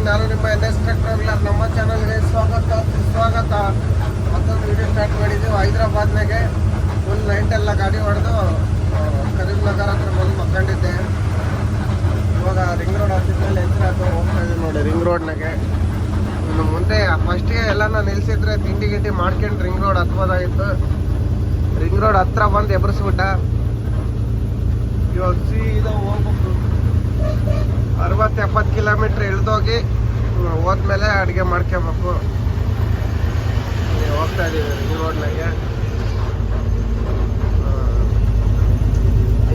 Morning ನಾನು ನಿಮ್ಮ N S traveller ನಮ್ಮ ಚಾನಲ್ಗೆ ಸ್ವಾಗತ, ಸುಸ್ವಾಗತ. ಮತ್ತೊಂದು ವಿಡಿಯೋ ಸ್ಟಾರ್ಟ್ ಮಾಡಿದ್ದೀವಿ. ಹೈದ್ರಾಬಾದ್ನಾಗೆ ಫುಲ್ ನೈಟ್ ಎಲ್ಲ ಗಾಡಿ ಹೊಡೆದು ಕರೀಂನಗರ್ ಹತ್ರ ಬಂದು ಮಕ್ಕಂಡಿದ್ದೆ. ಇವಾಗ ರಿಂಗ್ ರೋಡ್ ಹತ್ತಿದ್ಮೇಲೆ ಹಾಕೊಂಡು ಹೋಗ್ತಾ ಇದ್ದೀವಿ ನೋಡಿ ರಿಂಗ್ ರೋಡ್ನಾಗೆ ಇನ್ನು ಮುಂದೆ ಫಸ್ಟಿಗೆ ಎಲ್ಲನ ನಿಲ್ಲಿಸಿದ್ರೆ ತಿಂಡಿ ಗಿಂಡಿ ಮಾಡ್ಕೊಂಡು ರಿಂಗ್ ರೋಡ್ ಹತ್ಬೋದಾಗಿತ್ತು. ರಿಂಗ್ ರೋಡ್ ಹತ್ರ ಬಂದು ಎಬ್ಬರಿಸ್ಬಿಟ್ಟ ಇವಾಗ ಸೀದಾ ಹೋಗ್ಬೇಕು. ಅರವತ್ತು ಎಪ್ಪತ್ತು ಕಿಲೋಮೀಟ್ರ್ ಇಳಿದೋಗಿ ಹೋದ್ಮೇಲೆ ಅಡುಗೆ ಮಾಡ್ಕೊಬೇಕು. ಹೋಗ್ತಾ ಇದ್ದೀವಿ ರೋಡ್ನಾಗೆ.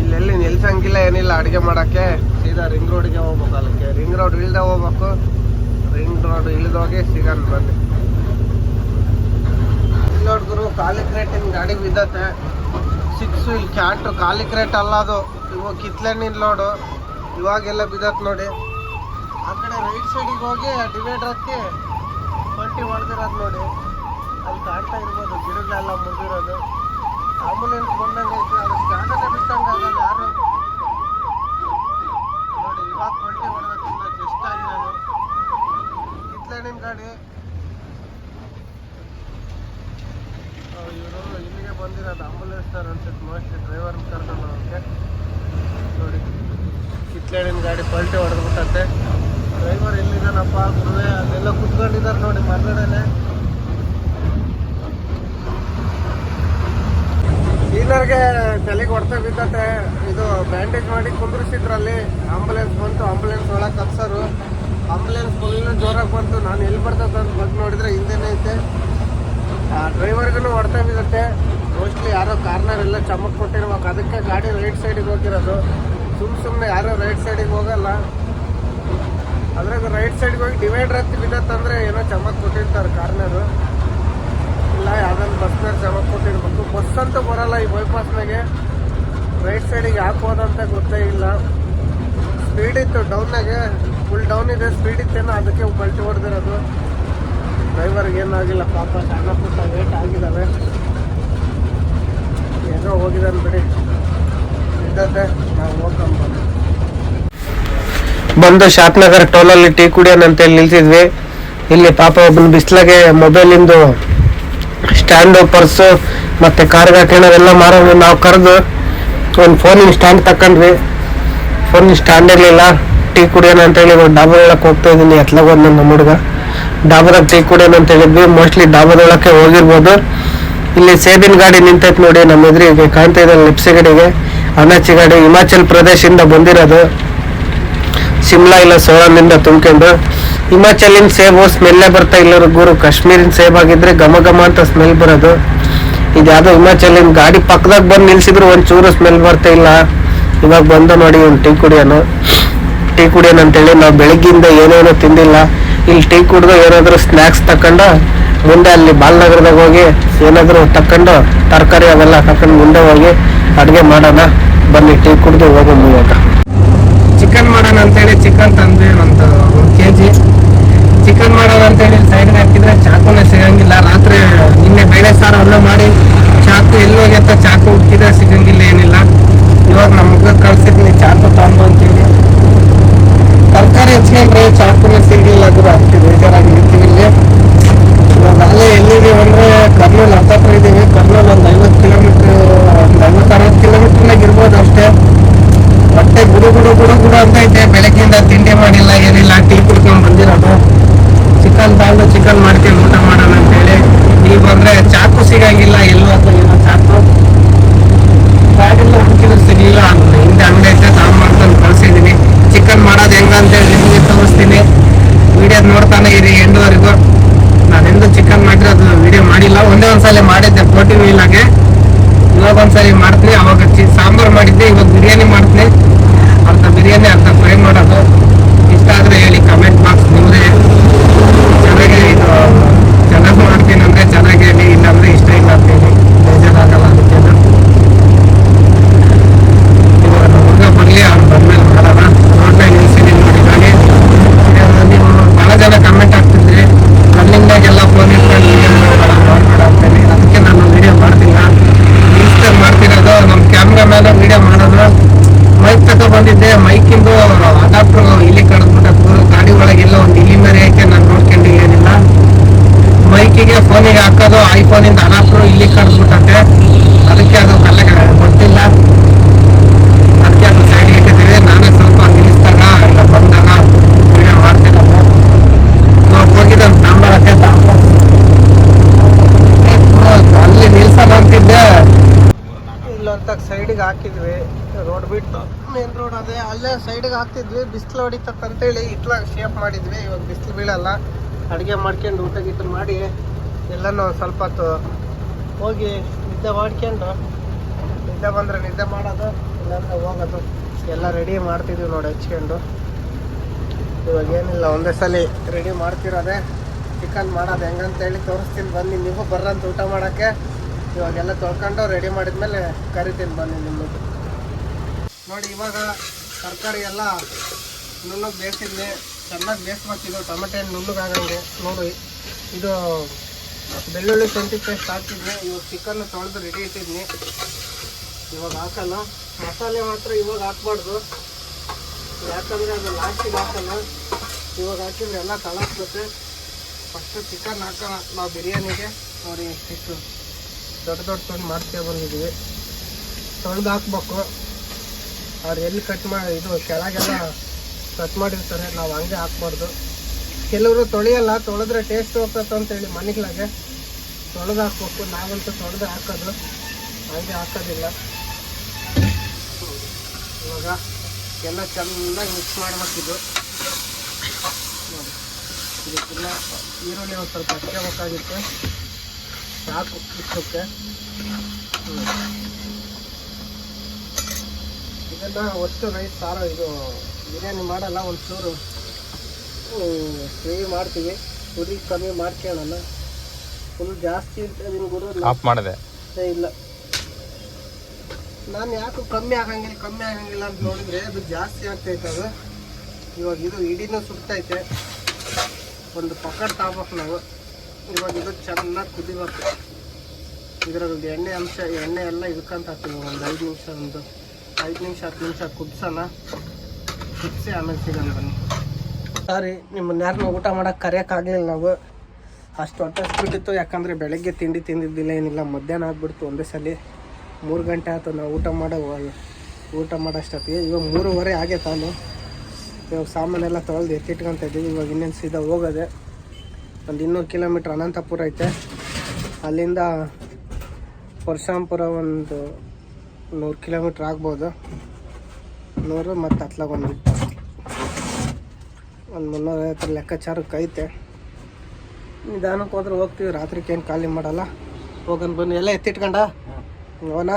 ಇಲ್ಲೆಲ್ಲಿ ನಿಲ್ಸಂಗಿಲ್ಲ, ಏನಿಲ್ಲ ಅಡುಗೆ ಮಾಡೋಕ್ಕೆ. ಸೀದಾ ರಿಂಗ್ ರೋಡ್ಗೆ ಹೋಗ್ಬೇಕು ಅಲ್ಲಿಗೆ. ರಿಂಗ್ ರೋಡ್ ಇಳ್ದೆ ಹೋಗ್ಬೇಕು. ರಿಂಗ್ ರೋಡ್ ಇಳಿದೋಗಿ ಸಿಗನ್ ಬನ್ನಿ ಗುರು ನೋಡಿದ್ರು ಕಾಲಿಕ್ರೇಟಿನ ಗಾಡಿ ಬಿದ್ದತೆ. ಸಿಕ್ಸು, ಇಲ್ಲಿ ಕ್ಯಾಟ್ ಕಾಲಿಕ್ರೇಟ್ ಅಲ್ಲ ಅದು. ಇವಾಗ ಕಿತ್ಲೆ ಲೋಡು ಇವಾಗೆಲ್ಲ ಬಿದ್ದತ್ ನೋಡಿ. ಆ ಕಡೆ ರೈಟ್ ಸೈಡಿಗೆ ಹೋಗಿ ಡಿವೈಡರ್ ಹಾಕಿ ಪಟ್ಟಿ ಹೊಡೆದಿರೋದು ನೋಡಿ. ಅಲ್ಲಿ ಕಾಣ್ತಾ ಇರ್ಬೋದು, ಗಿಡಗಳೆಲ್ಲ ಮುರಿದಿರೋದು. ಆಂಬುಲೆನ್ಸ್ ಬಂದಂಗೆ ಅದು ಜಾಗನೇ ಬಿಟ್ಟಂಗೆ ಆಗಲ್ಲ ಯಾರು? ನೋಡಿ, ಇವಾಗ ಪಲ್ಟಿ ಹೊಡೆದಕ್ಕಿಂತ ಜಸ್ಟ್ ಕಿತ್ಲೆ ನಿಮ್ ಗಾಡಿ. ಇವರು ಇಲ್ಲಿಗೆ ಬಂದಿರೋದು ಆಂಬುಲೆನ್ಸ್ ಅನ್ಸುತ್ತೆ ಮೋಸ್ಟ್ಲಿ ಡ್ರೈವರ್ ಕರ್ಕೊಂಡು ಹೋಗಕ್ಕೆ. ನೋಡಿ. ಕಿತ್ಲೇಡಿನ ಗಾಡಿ ಪಲ್ಟಿ ಹೊಡೆದ್ಬಿಟ್ಟಂತೆ. ಡ್ರೈವರ್ ಎಲ್ಲಿದ್ದಾನಪ್ಪ ಗುರುವೆ? ಅಲ್ಲೆಲ್ಲ ಕುತ್ಕೊಂಡಿದ್ದಾರೆ ನೋಡಿ ಮರಗಡೆನೆ ಕ್ಲೀನರ್ಗೆ ತಲೆಗೆ ಹೊಡ್ತಾ ಬಿದ್ದತೆ. ಇದು ಬ್ಯಾಂಡೇಜ್ ಮಾಡಿ ಕುಂದ್ರಿಸಿದ್ರಲ್ಲಿ. ಆಂಬುಲೆನ್ಸ್ ಬಂತು ಆಂಬುಲೆನ್ಸ್ ಒಳಗೆ ಕಪ್ಸರು ಆಂಬುಲೆನ್ಸ್ ಫುಲ್ ಜೋರಾಗಿ ಬಂತು. ನಾನು ಎಲ್ಲಿ ಬರ್ತದೆ ಅಂತ ಬಂದು ನೋಡಿದ್ರೆ ಹಿಂದೆನೇ ಐತೆ. ಡ್ರೈವರ್ಗೂ ಹೊಡ್ತಾ ಬಿದ್ದತ್ತೆ ಮೋಸ್ಟ್ಲಿ ಯಾರೋ ಕಾರ್ನರ್ ಎಲ್ಲ ಚಮಕ್ ಕೊಟ್ಟಿರ್ಬೇಕು. ಅದಕ್ಕೆ ಗಾಡಿ ರೈಟ್ ಸೈಡಿಗೆ ಹೋಗಿರೋದು. ಸುಮ್ ಸುಮ್ಮನೆ ಯಾರೋ ರೈಟ್ ಸೈಡಿಗೆ ಹೋಗಲ್ಲ. ಅದ್ರಾಗ ರೈಟ್ ಸೈಡ್ಗೆ ಹೋಗಿ ಡಿವೈಡರ್ ಹತ್ತಿ ಬಿದ್ದತ್ತಂದ್ರೆ ಏನೋ ಚಮಕ್ ಕೊಟ್ಟಿರ್ತಾರೆ ಕಾರ್ನರು ಇಲ್ಲ, ಯಾವ್ದಾದ್ರು ಬಸ್ನಲ್ಲಿ ಚಮಕ್ ಕೊಟ್ಟಿರ್ಬೇಕು. ಬಸ್ ಅಂತೂ ಬರಲ್ಲ ಈ ಬೈಪಾಸ್ನಾಗೆ ರೈಟ್ ಸೈಡಿಗೆ ಯಾಕೆ ಹೋದಂತ ಗೊತ್ತೇ ಇಲ್ಲ. ಸ್ಪೀಡ್ ಇತ್ತು ಡೌನ್ನಾಗೆ ಫುಲ್ ಡೌನ್ ಇದೆ ಸ್ಪೀಡ್ ಇತ್ತೇನೋ ಅದಕ್ಕೆ ಬಲ್ಟಿ ಹೊಡೆದಿರೋದು. ಡ್ರೈವರ್ಗೆ ಏನಾಗಿಲ್ಲ, ಪಾಪ ಸಣ್ಣ ಪುಟ್ಟ ವೇಟ್ ಆಗಿದ್ದಾವೆ ಏನೋ ಹೋಗಿದ್ದಾನೆ ಬಿಡಿ. ಇದ್ದದ್ದೆ ನಾವು ನಗರ್ ಬಂದು ಟೋಲಲ್ಲಿ ಟೀ ಕುಡಿಯೋಣ ಅಂತೇಳಿ ನಿಲ್ಸಿದ್ವಿ ಇಲ್ಲಿ ಪಾಪ ಒಬ್ಬನ ಬಿಸ್ಲಾಗೆ ಮೊಬೈಲಿಂದು ಸ್ಟ್ಯಾಂಡು ಪರ್ಸು ಮತ್ತೆ ಕಾರ್ಗೆ ಹಾಕೋಣವೆಲ್ಲ ಮಾರೋದು ನಾವು ಕರೆದು ಒಂದು ಫೋನಿನ ಸ್ಟ್ಯಾಂಡ್ ತಕೊಂಡ್ವಿ. ಫೋನಿನ ಸ್ಟ್ಯಾಂಡ್ ಇರಲಿಲ್ಲ. ಟೀ ಕುಡಿಯೋಣ ಅಂತೇಳಿ ಒಂದು ಡಾಬಾದೊಳಕ್ಕೆ ಹೋಗ್ತಾ ಇದ್ದೀನಿ ಎತ್ಲಾಗ ಒಂದು ನಮ್ಮ ಹುಡುಗ ಡಾಬಾದಾಗ ಟೀ ಕುಡಿಯೋಣ ಅಂತ ಹೇಳಿದ್ವಿ. ಮೋಸ್ಟ್ಲಿ ಡಾಬಾದೊಳಕ್ಕೆ ಹೋಗಿರ್ಬೋದು. ಇಲ್ಲಿ ಸೇಬಿನ ಗಾಡಿ ನಿಂತೈತೆ ನೋಡಿ, ನಮ್ಮ ಎದುರಿಗೆ ಕಾಣ್ತಾ ಇದೆ ಲಿಪ್ಸಿ ಗಾಡಿಗೆ. ಅನಾಚಿ ಹಿಮಾಚಲ್ ಪ್ರದೇಶದಿಂದ ಬಂದಿರೋದು ಶಿಮ್ಲಾ ಇಲ್ಲ ಸೋಳನಿಂದ ತುಂಬ್ಕೊಂಡು. ಹಿಮಾಚಲಿನ ಸೇಬು ಸ್ಮೆಲ್ಲೇ ಬರ್ತಾ ಇಲ್ಲ ಗುರು. ಕಾಶ್ಮೀರಿನ ಸೇಬ್ ಆಗಿದ್ರೆ ಘಮ ಘಮ ಅಂತ ಸ್ಮೆಲ್ ಬರೋದು. ಇದು ಯಾವ್ದೋ ಹಿಮಾಚಲಿನ ಗಾಡಿ ಪಕ್ಕದಾಗ ಬಂದು ನಿಲ್ಸಿದ್ರು ಒಂಚೂರು ಚೂರು ಸ್ಮೆಲ್ ಬರ್ತಾ ಇಲ್ಲ. ಇವಾಗ ಬಂದು ನೋಡಿ ಒಂದು ಟೀ ಕುಡಿಯೋನು. ಟೀ ಕುಡಿಯೋಣ ಅಂತೇಳಿ ನಾವು ಬೆಳಗ್ಗಿಂದ ಏನೇನೋ ತಿಂದಿಲ್ಲ. ಇಲ್ಲಿ ಟೀ ಕುಡಿದು ಏನಾದರೂ ಸ್ನ್ಯಾಕ್ಸ್ ತಕೊಂಡು ಮುಂದೆ ಅಲ್ಲಿ ಬಾಲ್ನಗರದಾಗ ಹೋಗಿ ಏನಾದರೂ ತಕೊಂಡು ತರಕಾರಿ ಅವೆಲ್ಲ ತಕೊಂಡು ಮುಂದೆ ಹೋಗಿ ಅಡುಗೆ ಮಾಡೋಣ. ಬನ್ನಿ ಟೀ ಕುಡಿದು ಹೋಗೋ ಇವಾಗ ಚಿಕನ್ ಮಾಡೋಣ ಅಂತೇಳಿ ಚಿಕನ್ ತಂದ್ವಿ ಒಂದು ಒಂದು ಕೆ ಜಿ ಚಿಕನ್ ಮಾಡೋಣ ಅಂತೇಳಿ ಸೈಡ್ಗೆ ಹಾಕಿದ್ರೆ ಚಾಕುನೇ ಸಿಗಂಗಿಲ್ಲ ರಾತ್ರಿ ನಿನ್ನೆ ಬೇಳೆ ಸಾರು ಎಲ್ಲ ಮಾಡಿ ಚಾಕು ಎಲ್ಲಿ ಹೋಗ್ಯತ್ತ ಚಾಕು ಹುಡುಕಿದ್ರೆ ಸಿಗಂಗಿಲ್ಲ ಏನಿಲ್ಲ ಇವಾಗ ನಮ್ಮ ಮಗ ಕಳ್ಸಿದ್ನಿ ಚಾಕು ತಗೊಂಡು ಅಂತೇಳಿ ತರಕಾರಿ ಹಚ್ಕೊಂಡ್ರೆ ಚಾಕುನೇ ಸಿಗಲಿಲ್ಲ ಅದು ಅದಕ್ಕೆ ಬೇಜಾರಾಗಿ ನಿಂತೀವಿ ಇಲ್ಲಿ ಇವಾಗ ಅಲ್ಲೇ ಎಲ್ಲಿದೀವಿ ಅಂದ್ರೆ ಕರ್ನೂಲ್ ಹತ್ತತ್ರ ಇದೀವಿ ಕರ್ನೂಲ್ ಒಂದು ಐವತ್ತು ಕಿಲೋಮೀಟ್ರ್ ಒಂದು ಐವತ್ತು ಅರವತ್ತು ಕಿಲೋಮೀಟ್ರ್ನಾಗ ಇರ್ಬೋದು ಅಷ್ಟೇ ಹೊಟ್ಟೆ ಗುಡು ಗುಡು ಗುಡು ಗುಡು ಅಂತ ಐತೆ ಬೆಳಗ್ಗಿಂದ ತಿಂಡಿ ಮಾಡಿಲ್ಲ ಏನಿಲ್ಲ ಟೀ ಕುಡ್ಕೊಂಡ್ ಬಂದಿರೋದು ಚಿಕನ್ ತಗೊಂಡು ಚಿಕನ್ ಮಾಡ್ಕೊಂಡು ಊಟ ಮಾಡೋಣ ಅಂತೇಳಿ ಬಂದ್ರೆ ಚಾಕು ಸಿಗಂಗಿಲ್ಲ, ಎಲ್ಲೂ ಅಥವಾ ಏನೋ ಚಾಕು? ಬ್ಯಾಗೆಲ್ಲ ಹುಡುಕಿದ್ರೆ ಸಿಗಲಿಲ್ಲ ಹಿಂದೆ ಅಂಗಡಿ ಐತೆ ತಗೊಂಡ್ಬಂದು ಕಳ್ಸಿದೀನಿ ಚಿಕನ್ ಮಾಡೋದು ಹೆಂಗ ಅಂತೇಳಿ ನಿಮಗೆ ತೋರಿಸ್ತೀನಿ. ವಿಡಿಯೋ ನೋಡ್ತಾನೆ ಇರಿ ಎಂಡುವರೆಗೂ. ನಾನೆಂದು ಚಿಕನ್ ಮಾಡಿರೋದು ವಿಡಿಯೋ ಮಾಡಿಲ್ಲ. ಒಂದೇ ಒಂದ್ಸಲ ಮಾಡಿದ್ದೆ. ಪ್ರೋಟೀನ್ ಇಲ್ಲಾಗೆ. ಇವಾಗ ಒಂದ್ಸಲ ಮಾಡ್ತೀನಿ. ಅವಾಗ ಸಾಂಬಾರ್ ಮಾಡಿದ್ದೆ. ಇವಾಗ ಬಿರಿಯಾನಿ ಮಾಡ್ತೀನಿ ಅರ್ಧ ಬಿರಿಯಾನಿ ಅರ್ಧ ಫ್ರೈ ಮಾಡೋದು ಇಷ್ಟ ಆದ್ರೆ ಹೇಳಿ ಕಮೆಂಟ್ ಬಾಕ್ಸ್ ನಿಮ್ಮದೇ ಚೆನ್ನಾಗಿ ಇದು ಚೆನ್ನಾಗಿ ಮಾಡ್ತೀನಿ ಅಂದ್ರೆ ಚೆನ್ನಾಗಿ ಹೇಳಿ ಇಲ್ಲಾಂದ್ರೆ ಇಷ್ಟ ಇಲ್ಲ ಅಂತ ಹೇಳಿ ಬೇಜಾರಾಗಲ್ಲ ಅದಕ್ಕೆ ಇವಾಗ ನಮ್ಮ ಹುಡುಗ ಬರಲಿ ಅವ್ರು ಬಂದ್ಮೇಲೆ ಮಾಡೋಣ ರೋಡ್ನಾಗ ನಿಲ್ಸಿದ್ದೀನಿ ನೋಡಿ ಇವಾಗೆ ಇದು ನೀವು ಭಾಳ ಜನ ಕಮೆಂಟ್ ಆಗ್ತಿದ್ರಿ ರನ್ನಿಂಗ್ನಾಗೆಲ್ಲ ಫೋನ್ ಇಟ್ಕೊಂಡು ನೋಡ್ಬೇಡ ಅಂತೇಳಿ ಅದಕ್ಕೆ ನಾನು ವಿಡಿಯೋ ಮಾಡ್ತಿಲ್ಲ ಇನ್ಸ್ಟಾಲ್ ಮಾಡ್ತಿರೋದು ನಮ್ಮ ಕ್ಯಾಮ್ರಾ ಮೇಲೆ ವಿಡಿಯೋ ಮಾಡೋದು ಮೈಕ್ ತಗೊ ಬಂದಿದ್ದೆ ಮೈಕಿಂದು ಅಡಾಪ್ಟರ್ ಐಫೋನಿಂದ ಅನಾಥರು ಇಲ್ಲಿ ಕರೆದ್ಬಿಟ್ಟಂತೆ ಅದಕ್ಕೆ ಅದು ಕಲ್ಲೆ ಗೊತ್ತಿಲ್ಲ ಅದಕ್ಕೆ ಅದು ಸೈಡ್ ಇಟ್ಟಿದ್ದೀವಿ ನಾನೇ ಸ್ವಲ್ಪ ನಿಲ್ಲಿಸಿದಾಗ ಇಲ್ಲ ಬಂದಾಗ ವಿಡಿಯೋ ಮಾಡ್ತೀನಿ ನಾವು. ಹೋಗಿದ್ದೆ ತಾಂಬರಕ್ಕೆ ಅಲ್ಲಿ ನಿಲ್ಸಲ್ಲ ಅಂತಿದ್ದೆ. ಇಲ್ಲೊಂತ ಸೈಡಿಗೆ ಹಾಕಿದ್ವಿ ರೋಡ್ ಬಿಟ್ಟು. ಮೇನ್ ರೋಡ್ ಅದೇ ಅಲ್ಲೇ ಸೈಡಿಗೆ ಹಾಕ್ತಿದ್ವಿ. ಬಿಸಿಲು ಹೊಡಿತಕ್ಕಂತೇಳಿ ಇಟ್ಲಾಗ ಶೇಪ್ ಮಾಡಿದ್ವಿ. ಇವಾಗ ಬಿಸಿಲು ಬೀಳಲ್ಲ. ಅಡುಗೆ ಮಾಡ್ಕೊಂಡು ಊಟ ಗೀಟ ಮಾಡಿ ಎಲ್ಲನೂ ಸ್ವಲ್ಪ ಹೊತ್ತು ಹೋಗಿ ನಿದ್ದೆ ಮಾಡ್ಕೊಂಡು ನಿದ್ದೆ ಬಂದರೆ ನಿದ್ದೆ ಮಾಡೋದು, ಇಲ್ಲಾಂದ್ರೆ ಹೋಗೋದು. ಎಲ್ಲ ರೆಡಿ ಮಾಡ್ತಿದ್ವಿ ನೋಡಿ ಹಚ್ಕೊಂಡು. ಇವಾಗ ಏನಿಲ್ಲ, ಒಂದೇ ಸಲ ರೆಡಿ ಮಾಡ್ತಿರೋದೆ. ಚಿಕನ್ ಮಾಡೋದು ಹೆಂಗಂತೇಳಿ ತೋರಿಸ್ತೀನಿ. ಬನ್ನಿ, ನೀವು ಬರ್ರಂತ ಊಟ ಮಾಡೋಕ್ಕೆ. ಇವಾಗೆಲ್ಲ ತೊಳ್ಕೊಂಡು ರೆಡಿ ಮಾಡಿದ್ಮೇಲೆ ಕರಿತೀನಿ ಬನ್ನಿ ನಿಮ್ಮದು ನೋಡಿ, ಇವಾಗ ತರಕಾರಿ ಎಲ್ಲ ನುಣ್ಣಗೆ ಬೇಯಿಸಿದ್ವಿ. ಚೆನ್ನಾಗಿ ಬೇಯಿಸ್ಬೇಕಿದು ಟೊಮೆಟೊ ನುಣ್ಣಗಾಗಂಗೆ. ನೋಡಿ, ಇದು ಬೆಳ್ಳುಳ್ಳಿ ಶುಂಠಿ ಪೇಸ್ಟ್ ಹಾಕಿದ್ನಿ ಇವಾಗ ಚಿಕನ್ ತೊಳೆದು ರೆಡಿ ಇಟ್ಟಿದ್ನಿ. ಇವಾಗ ಹಾಕಲ್ಲ. ಮಸಾಲೆ ಮಾತ್ರ ಇವಾಗ ಹಾಕ್ಬಾರ್ದು. ಯಾಕಂದರೆ ಅದು ಲಾಸ್ಟಿಗೆ ಹಾಕಲ್ಲ. ಇವಾಗ ಹಾಕಿದ್ರೆ ಎಲ್ಲ ಕಳಸ್ಬಿಡುತ್ತೆ. ಫಸ್ಟು ಚಿಕನ್ ಹಾಕೋಣ. ನಾವು ಬಿರಿಯಾನಿಗೆ. ನೋಡಿ, ಇಷ್ಟು ದೊಡ್ಡ ದೊಡ್ಡ ತೊಂದು ಮಾಡ್ತೇ ಬಂದಿದ್ದೀವಿ ತೊಳೆದು ಹಾಕ್ಬೇಕು. ಅವ್ರು ಎಲ್ಲಿ ಕಟ್ ಮಾಡಿ ಇದು ಕೆಳಗೆಲ್ಲ ಕಟ್ ಮಾಡಿರ್ತಾರೆ. ನಾವು ಹಂಗೆ ಹಾಕ್ಬಾರ್ದು. ಕೆಲವರು ತೊಳೆಯಲ್ಲ, ತೊಳೆದ್ರೆ ಟೇಸ್ಟ್ ಹೋಗ್ತದೆ ಅಂತೇಳಿ ಮನೆಗಳಾಗೆ ತೊಳೆದು ಹಾಕ್ಬೇಕು ನಾವಂತೂ ತೊಳೆದು ಹಾಕೋದು. ಹಾಗೆ ಹಾಕೋದಿಲ್ಲ. ಇವಾಗ ಎಲ್ಲ ಚೆನ್ನಾಗಿ ಮಿಕ್ಸ್ ಮಾಡಬೇಕಿದ್ದು ಇದಕ್ಕೆಲ್ಲ ಈರುಳ್ಳಿ ಒಂದು ಸ್ವಲ್ಪ ಹಚ್ಕೋಬೇಕಾಗಿತ್ತು ಸಾಕು ಇಷ್ಟಕ್ಕೆ ಇದನ್ನು ಒಟ್ಟು ರೈಸ್ ಸಾರು ಇದು ಬಿರಿಯಾನಿ ಮಾಡಲ್ಲ, ಒಂಚೂರು ಫ್ರೈ ಮಾಡ್ತೀವಿ. ಉರಿ ಕಮ್ಮಿ ಮಾಡ್ಕೊಳ್ಳೋಣ. ಫುಲ್ ಜಾಸ್ತಿ ಇರ್ತದೆ ಗುರು ಆಫ್ ಮಾಡಿದೆ? ಇಲ್ಲ. ನಾನು ಯಾಕೆ ಕಮ್ಮಿ ಆಗಂಗಿಲ್ಲ ಕಮ್ಮಿ ಆಗಂಗಿಲ್ಲ ಅಂತ ನೋಡಿದ್ರೆ ಅದು ಜಾಸ್ತಿ ಆಗ್ತೈತೆ ಅದು. ಇವಾಗ ಇದು ಇಡೀನೂ ಸುಡ್ತೈತೆ. ಒಂದು ಪಕಡ್ ತಗೋಬೇಕು ನಾವು. ಇವಾಗ ಇದು ಚೆನ್ನಾಗಿ ಕುದಿಬೇಕು. ಇದರಲ್ಲಿ ಎಣ್ಣೆ ಅಂಶ ಎಣ್ಣೆ ಎಲ್ಲ ಇದಕ್ಕಂತ ಹಾಕ್ತೀವಿ. ಒಂದು ಐದು ನಿಮಿಷ ಒಂದು ಐದು ನಿಮಿಷ ಹತ್ತು ನಿಮಿಷ ಕುದಿಸೋಣ. ಕುದಿಸಿ ಆಮೇಲೆ ಸಿಗೋಣ ಬನ್ನಿ. ಸಾರಿ, ನಿಮ್ಮನ್ನ ಯಾರನ್ನ ಊಟ ಮಾಡೋಕೆ ಕರೆಯೋಕ್ಕಾಗಲಿಲ್ಲ ನಾವು. ಅಷ್ಟು ಹೊಟ್ಟೆ ಹಸ್ಬಿಟ್ಟಿತ್ತು, ಯಾಕಂದರೆ ಬೆಳಗ್ಗೆ ತಿಂಡಿ ತಿಂದಿದ್ದಿಲ್ಲ, ಏನಿಲ್ಲ, ಮಧ್ಯಾಹ್ನ ಆಗ್ಬಿಡ್ತು ಒಂದೇ ಸಲ. ಮೂರು ಗಂಟೆ ಆಯ್ತು ನಾವು ಊಟ ಮಾಡೋ, ಊಟ ಮಾಡೋಷ್ಟೊತ್ತಿಗೆ. ಇವಾಗ ಮೂರುವರೆ ಆಗೇ ತಾನು. ಇವಾಗ ಸಾಮಾನೆಲ್ಲ ತೊಳೆದು ಎತ್ತಿಟ್ಕೊಂತ ಇದ್ದೀವಿ. ಇವಾಗ ಇನ್ನೇನು ಸೀದಾ ಹೋಗೋದೆ. ಒಂದು ಇನ್ನೂರು ಕಿಲೋಮೀಟ್ರ್ ಅನಂತಪುರ ಐತೆ. ಅಲ್ಲಿಂದ ಪರಶಾಂಪುರ ಒಂದು ನೂರು ಕಿಲೋಮೀಟ್ರ್ ಆಗ್ಬೋದು. ನೂರು ಮತ್ತು ಹತ್ಲಾಗ ಒಂದು ಒಂದು ಮುನ್ನೂರೈವತ್ತರ ಲೆಕ್ಕಾಚಾರಕ್ಕೆ ಐತೆ. ನಿಧಾನಕ್ಕೆ ಹೋದ್ರೆ ಹೋಗ್ತೀವಿ ರಾತ್ರಿಗೆ ಏನು ಖಾಲಿ ಮಾಡಲ್ಲ. ಹೋಗೋಣ ಬನ್ನಿ ಎಲ್ಲ ಎತ್ತಿಟ್ಕೊಂಡ? ಹೋಗೋಣ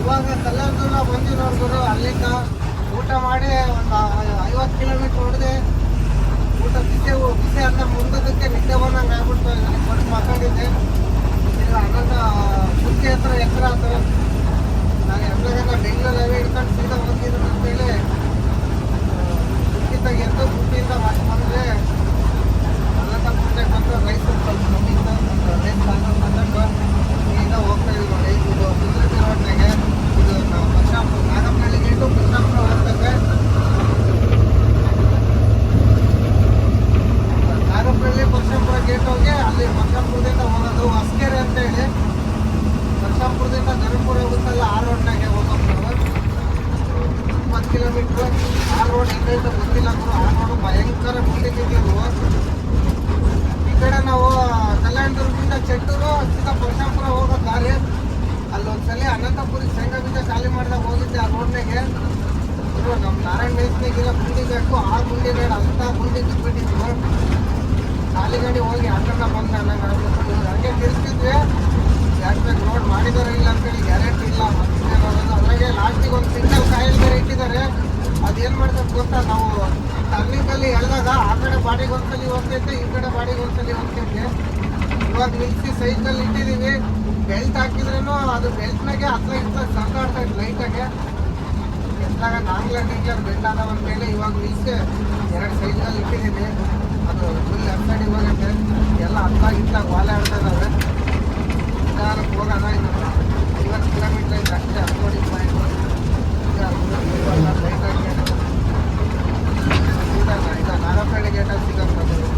ಇವಾಗ ಕಲ್ಲರ್ದೂರ ಬಂದಿರೋರ್ಗುರು ಅಲ್ಲಿಂದ ಊಟ ಮಾಡಿ ಒಂದು ಐವತ್ತು ಕಿಲೋಮೀಟ್ರ್ ಹೊಡೆದೆ ಊಟ ಬಿಸಿ ಬಿಸಿ ಅಂತ ಮುಂದಕ್ಕೆ ನಿದ್ದೆ ಬಂದಂಗೆ ಆಗ್ಬಿಡ್ತು. ನನಗೆ ಕೊಟ್ಟು ಮಾತಾಡಿದ್ದೆ ಈಗ ಅನಂತ ಮುಖ್ಯ ಹತ್ರ ಎತ್ತರ ಆತು. ನಾನು ಎಲ್ಲ ಜನ ಬೆಂಗಳೂರಲ್ಲಿ ಹಿಡ್ಕೊಂಡು ಸೀದಾ ಹೋಗಿದ್ರು ಅಂತೇಳಿ ಕುರ್ಚಿತಾಗ ಎದ್ದು ಕುರ್ಚಿಯಿಂದ ವಾಶ್ ಮಾಡಿದ್ರೆ ಅನಂತ ಪುಟ್ಟೆ ಬಂದು ರೈಸ್ ಸ್ವಲ್ಪ ಕಮ್ಮಿ ಇತ್ತು ಒಂದು ರೈಸ್ ತಗೊಂಡು ಬಂದ್ಬಿಟ್ಟು ಈಗ ಹೋಗ್ತಾ ಇದ್ದೀವಿ ನೋಡಿ ಇದು ಕುದುರೆ ರೋಡ್ನಾಗೆ ಇದು ನಾವು ಬಸ್ಟಾಪ್ ನಾಗಪ್ಪನಹಳ್ಳಿಗೆ ಇಟ್ಟು ಬಸ್ಟಾಪ್ ಹೋಗ್ತದೆ ನಾಗಪ್ಪನಹಳ್ಳಿ ಬಸ್ಟಾಪುರ ಗೇಟ್ ಹೋಗಿ ಅಲ್ಲಿ ಮಕ್ಕಂಪುರದಿಂದ ಹೋಗೋದು ಹೊಸಕೆರೆ ಅಂತ ಹೇಳಿ. ಧರ್ಮಪುರ ಹೋಗುತ್ತಲ್ಲ ಆ ರೋಡ್ನಾಗೆ ಹೋಗೋದು ಇಪ್ಪತ್ತು ಕಿಲೋಮೀಟ್ರ್ ಆ ರೋಡ್ ಹೆಂಗೈತೆ ಗೊತ್ತಿಲ್ಲ ಆ ರೋಡ್ ಭಯಂಕರ ಮುಂದಿದ್ದೀವಿ ಈ ಕಡೆ ನಾವು ಕಲ್ಯಾಣದುರ್ಗದಿಂದ ಚೆಟ್ಟೂರು ಸೀದಾ ಪರಶಾಪುರ ಹೋಗೋ ದಾರಿ. ಅಲ್ಲಿ ಒಂದ್ಸಲ ಅನಂತಪುರಿ ಸಂಘದಿಂದ ಖಾಲಿ ಮಾಡಿದಾಗ ಹೋಗಿದ್ದೆ ಆ ರೋಡ್ನಾಗೆ. ನಮ್ಮ ನಾರಾಯಣ ಮೇಸ್ನಾಗಿರೋ ಗುಂಡಿ ಬೇಕು. ಆ ಗುಂಡಿ ಬೇಡ ಅಂತ ಗುಂಡಿ ಬಿಟ್ಬಿಟ್ಟಿದ್ವು ಖಾಲಿ ಗಾಡಿ ಹೋಗಿ ಅಣ್ಣ ಬಂದ ಅನ್ನಂಗೆ ಆಗ್ಬಿಟ್ಟು ಹಂಗೆ ತಿರ್ಸ್ತಿದ್ವಿ ಯಾಕೆ ರೋಡ್ ಮಾಡಿದಾರೆ ಇಲ್ಲ ಅಂತೇಳಿ ಗ್ಯಾರಂಟಿ ಇಲ್ಲ. ಅದ್ರಾಗೆ ಲಾಸ್ಟಿಗೆ ಒಂದು ಸಿಗ್ನಲ್ ಕಾಯಿಲ್ ಬೇರೆ ಇಟ್ಟಿದ್ದಾರೆ. ಅದೇನು ಮಾಡ್ತಾರೆ ಗೊತ್ತಾ? ನಾವು ಟರ್ನಿಂಗಲ್ಲಿ ಎಳ್ದಾಗ ಆ ಕಡೆ ಬಾಡಿಗೆ ಒಂದ್ಸಲಿ ಹೋಗ್ತೈತೆ, ಈ ಕಡೆ ಬಾಡಿಗೆ ಒಂದ್ಸಲಿ ಹೋಗ್ತೈತೆ. ಇವಾಗ ನಿಲ್ಸಿ ಸೈಕಲ್ ಇಟ್ಟಿದ್ದೀವಿ ಬೆಲ್ಟ್ ಹಾಕಿದ್ರೂ ಅದು ಬೆಲ್ಟ್ನಾಗೆ ಹತ್ರ ಇತ್ತ ಸರ್ಕಾಡ್ತಾ ಇತ್ತು ಲೈಟಾಗೆ. ಎತ್ತಾಗ ನಾಂಗ್ಲ ಬೆಲ್ಟ್ ಬೆಂಡ್ ಅಂದ ಮೇಲೆ ಇವಾಗ ನಿಲ್ಸಿ ಎರಡು ಸೈಕಲ್ ಇಟ್ಟಿದ್ದೀವಿ ಅದು ಫುಲ್ ಲೆಫ್ಟ್ ಸೈಡ್ ಇವಾಗ ಎಲ್ಲ ಹತ್ತಾಗ ಇತ್ತಾಗ ವಾಲೆ ಆಡ್ತಾ ಇದ್ದಾವೆ ನಿಧಾನಕ್ಕೆ ಹೋಗೋದ ಇನ್ನೊಂದು ಐವತ್ತು ಅಷ್ಟೇ ಅಪ್ಲೋಡಿಂಗ್ ಪಾಯಿಂಟ್ ಇವಾಗ ಲೈಟಾಗಿ ಸೀದಾ ಈಗ ನಾರಪ್ಪಳ್ಳಿ ಗೇಟಲ್ಲಿ